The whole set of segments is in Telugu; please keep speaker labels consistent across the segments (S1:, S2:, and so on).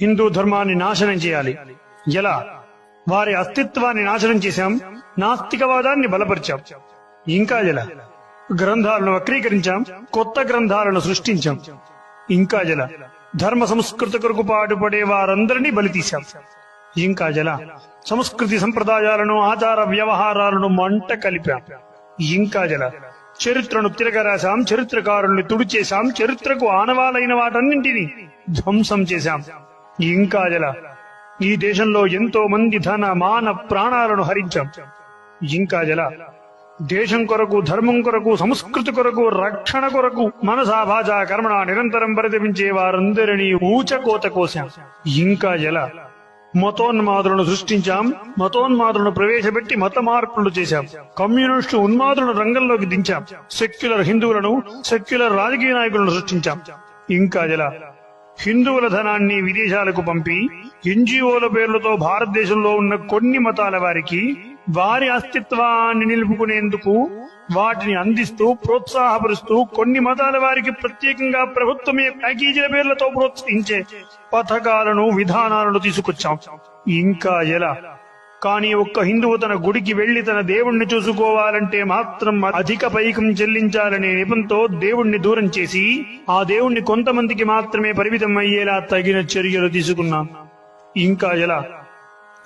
S1: హిందూ ధర్మాన్ని నాశనం చేయాలి. ఎలా? వారి అస్తిత్వాన్ని నాశనం చేశాం. నాస్తికవాదాన్ని బలపరిచాం. ఇంకా ఎలా? గ్రంథాలను వక్రీకరించాం. కొత్త గ్రంథాలను సృష్టించాం. ఇంకా జల ధర్మ సంస్కృతి కొరకు పాటుపడే వారందరినీ బలి తీశాం ఇంకా జల సంస్కృతి సంప్రదాయాలను ఆచార వ్యవహారాలను మంట కలిపాం. ఇంకా జల చరిత్రను తిరగరాశాం. చరిత్రకారుల్ని తుడిచేశాం. చరిత్రకు ఆనవాలైన వాటన్నింటినీ ధ్వంసం చేశాం. ఇంకా జల ఈ దేశంలో ఎంతో మంది ధన మాన ప్రాణాలను హరించాం. ఇంకా జల దేశం కొరకు ధర్మం కొరకు సంస్కృతి కొరకు రక్షణ కొరకు మనసాభాజ కర్మణ నిరంతరం పరితపించే వారందరినీ ఊచకోత కోశాం ఇంకా జల మతోన్మాదులను సృష్టించాం మతోన్మాదులను ప్రవేశపెట్టి మత మార్పులు చేశాం. కమ్యూనిస్టు ఉన్మాదులను రంగంలోకి దించాం. సెక్యులర్ హిందువులను సెక్యులర్ రాజకీయ నాయకులను సృష్టించాం. ఇంకా జల హిందువుల ధనాన్ని విదేశాలకు పంపి ఎన్జిఓల పేర్లతో భారతదేశంలో ఉన్న కొన్ని మతాల వారికి వారి అస్తిత్వాన్ని నిలుపుకునేందుకు వాటిని అందిస్తూ ప్రోత్సాహపరుస్తూ కొన్ని మతాల వారికి ప్రత్యేకంగా ప్రభుత్వమే ప్యాకేజీల పేర్లతో ప్రోత్సహించే పథకాలను విధానాలను తీసుకొచ్చాం. ఇంకా ఎలా? కానీ ఒక్క హిందువు తన గుడికి వెళ్ళి తన దేవుణ్ణి చూసుకోవాలంటే మాత్రం అధిక పైకం చెల్లించాలనే నిపంతో దేవుణ్ణి దూరం చేసి ఆ దేవుణ్ణి కొంతమందికి మాత్రమే పరిమితం అయ్యేలా తగిన చర్యలు తీసుకున్నాం. ఇంకా ఎలా?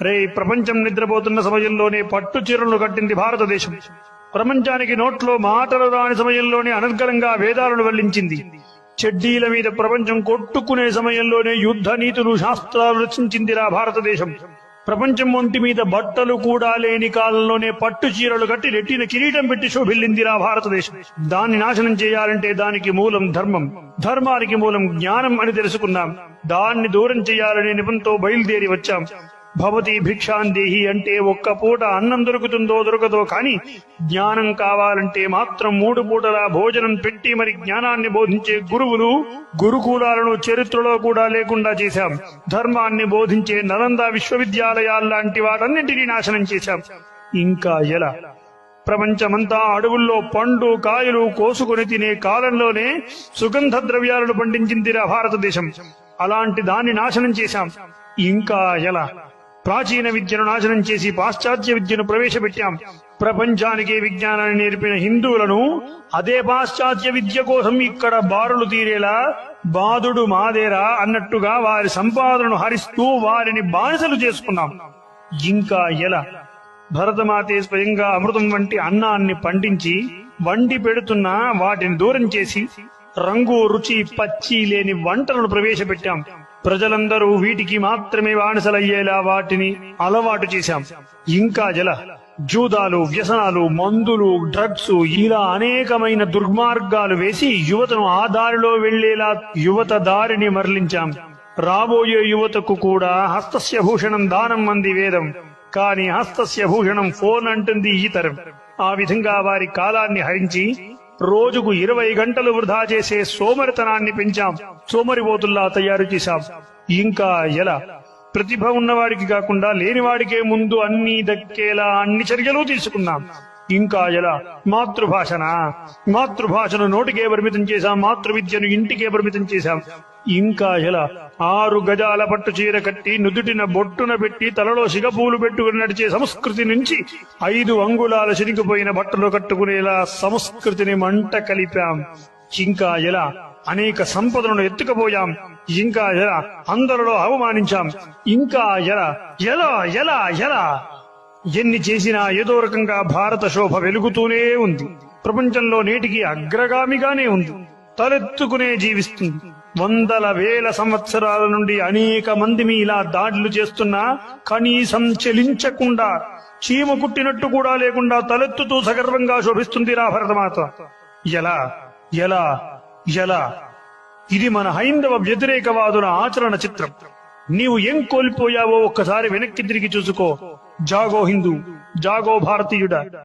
S1: రే ప్రపంచం నిద్రపోతున్న సమయంలోనే పట్టు చీరలు కట్టింది భారతదేశం. ప్రపంచానికి నోట్లో మాటలు రాని సమయంలోనే అనర్గలంగా వేదాలను వెల్లించింది. చెడ్డీల మీద ప్రపంచం కొట్టుకునే సమయంలోనే యుద్ధ నీతులు శాస్త్రాలు రచించిందిరా భారతదేశం. ప్రపంచం ఒంటి మీద బట్టలు కూడా లేని కాలంలోనే పట్టు చీరలు కట్టి రెట్టిన కిరీటం పెట్టి శోభిల్లింది నా భారతదేశం. దాన్ని నాశనం చేయాలంటే దానికి మూలం ధర్మం. ధర్మానికి మూలం జ్ఞానం అని తెలుసుకున్నాం. దాన్ని దూరం చేయాలనే నిపంతో బయలుదేరి వచ్చాం. భవతి భిక్షాందేహి అంటే ఒక్క పూట అన్నం దొరుకుతుందో దొరకదో కాని జ్ఞానం కావాలంటే మాత్రం మూడు పూటలా భోజనం పెట్టి మరి జ్ఞానాన్ని బోధించే గురువులు గురుకులాలను చరిత్రలో కూడా లేకుండా చేశాం. ధర్మాన్ని బోధించే నలంద విశ్వవిద్యాలయాల్లాంటి వాటన్నింటినీ నాశనం చేశాం. ఇంకా ఎలా? ప్రపంచమంతా అడవుల్లో పండు కాయలు కోసుకొని తినే కాలంలోనే సుగంధ ద్రవ్యాలను పండించిందిరా భారతదేశం. అలాంటి దాన్ని నాశనం చేశాం. ఇంకా ఎలా? ప్రాచీన విద్యను నాశనం చేసి పాశ్చాత్య విద్యను ప్రవేశపెట్టాం. ప్రపంచానికి విజ్ఞానాన్ని నేర్పిన హిందువులను అదే పాశ్చాత్య విద్య కోసం ఇక్కడ బారులు తీరేలా బాధుడు మాదేరా అన్నట్టుగా వారి సంపాదనను హరిస్తూ వారిని బానిసలు చేసుకున్నాం. ఇంకా ఎలా? భరతమాతే స్వయంగా అమృతం వంటి అన్నాన్ని పండించి వండి పెడుతున్నా వాటిని దూరం చేసి రంగు రుచి పచ్చి లేని వంటలను ప్రవేశపెట్టాం. ప్రజలందరూ వీటికి మాత్రమే బానిసలయ్యేలా వాటిని అలవాటు చేశాం. ఇంకా జల జూదాలు వ్యసనాలు మందులు డ్రగ్స్ ఇలా అనేకమైన దుర్మార్గాలు వేసి యువతను ఆ దారిలో వెళ్ళేలా యువత దారిని మరలించాం. రాబోయే యువతకు కూడా హస్తస్య భూషణం దానం అంది వేదం. కాని హస్తస్య భూషణం ఫోన్ అంటుంది ఈ తరం ఆ విధంగా వారి కాలాన్ని హరించి రోజుకు ఇరవై గంటలు వృధా చేసే సోమరితనాన్ని పెంచాం. సోమరిపోతుల్లా తయారు చేశాం. ఇంకా ఎలా? ప్రతిభ ఉన్నవాడికి కాకుండా లేనివాడికే ముందు అన్ని దక్కేలా అన్ని చర్యలు తీసుకున్నాం. ఇంకా ఎలా? మాతృభాషనా? మాతృభాషను నోటికే పరిమితం చేశాం. మాతృ విద్యను ఇంటికే పరిమితం చేశాం. ఇంకా ఎలా ఆరు గజాల పట్టు చీర కట్టి నుదుటిన బొట్టున పెట్టి తలలో సిగపూలు పెట్టుకుని నడిచే సంస్కృతి నుంచి ఐదు అంగుళాల చిరిగిపోయిన బట్టలు కట్టుకునేలా సంస్కృతిని మంట కలిపాం. ఇంకా ఎలా అనేక సంపదలను ఎత్తుకుపోయాం. ఇంకా ఎలా అందరిలో అవమానించాం. ఇంకా ఎలా ఎలా ఎలా ఎలా? ఎన్ని చేసినా ఏదో రకంగా భారత శోభ వెలుగుతూనే ఉంది. ప్రపంచంలో నేటికి అగ్రగామిగానే ఉంది. తలెత్తుకునే జీవిస్తుంది. వందల వేల సంవత్సరాల నుండి అనేక మంది మీ ఇలా దాడులు చేస్తున్నా కనీసం చెలించకుండా చీమ కుట్టినట్టు కూడా లేకుండా తలెత్తుతూ సగర్వంగా శోభిస్తుంది రా భరతమాత. ఎలా ఎలా ఎలా? ఇది మన హైందవ వ్యతిరేకవాదుల ఆచరణ చిత్రం. నీవు ఏం కోల్పోయావో ఒక్కసారి వెనక్కి తిరిగి చూసుకో. జాగో హిందూ జాగో భారతీయుడ.